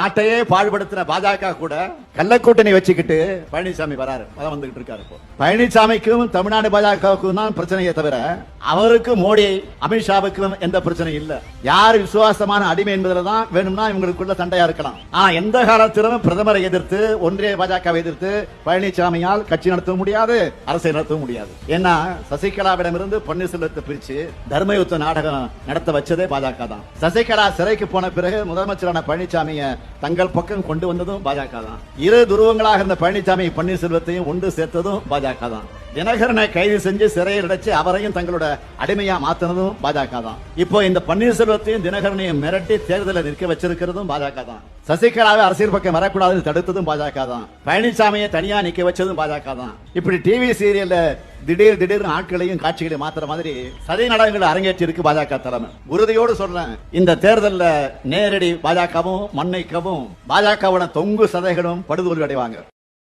நாட்டையே பாழ்படுத்தின பாஜக கூட கள்ளக்கூட்டணி வச்சுக்கிட்டு பழனிசாமி வராரு. வர வந்துகிட்டு இருக்காரு இப்போ. பழனிசாமிக்கும் தமிழ்நாடு பாஜகவுக்கும் தான் பிரச்சனையே தவிர அவருக்கு மோடி அமித்ஷாவுக்கும் எந்த பிரச்சனையும் இல்ல. யார் விசுவாசமான அடிமை என்பதுல தான் வேணும்னா இவங்களுக்குள்ள சண்டையா இருக்கலாம். ஆனா எந்த காலத்திலும் பிரதமரை எதிர்த்து ஒன்றிய பாஜகவை எதிர்த்து பழனிசாமியால் கட்சி நடத்த முடியாது அரசை நடத்த முடியாது. ஏன்னா சசிகலாவிடமிருந்து பன்னீர்செல்வத்தை பிரிச்சு தர்மயுத்த நாடகம் நடத்த வச்சதே பாஜக தான். சசிகலா சிறைக்கு போன பிறகு முதலமைச்சரான பழனிசாமியை தங்கள் பக்கம் கொண்டு வந்ததும் பாஜக தான். இரு துருவங்களாக இருந்த பழனிசாமி பன்னீர்செல்வத்தையும் ஒன்று சேர்த்ததும் பாஜக தான். தினகரனை கைது செஞ்சு சிறையில் அடைச்சு அவரையும் தங்களோட அடிமையா மாத்தினதும் பாஜக தான். இப்போ இந்த பன்னீர்செல்வத்தையும் தினகரனையும் மிரட்டி தேர்தலில் நிற்க வச்சிருக்கிறதும் பாஜக தான். சசிகலாவை அரசியல் பக்கம் வரக்கூடாதுன்னு தடுத்ததும் பாஜக தான். பழனிசாமியை தனியா நிக்க வச்சதும் பாஜக தான். இப்படி டிவி சீரியல்ல திடீர் திடீர்னு ஆட்களையும் காட்சிகளையும் மாத்துற மாதிரி சதி நாடகங்கள் அரங்கேற்றி இருக்கு பாஜக தலைமை. உறுதியோடு சொல்றேன் இந்த தேர்தலில் நேரடி பாஜகவும் மண்ணைக்கவும் பாஜகவோட தொங்கு சதைகளும் படுதோல்வி அடைவாங்க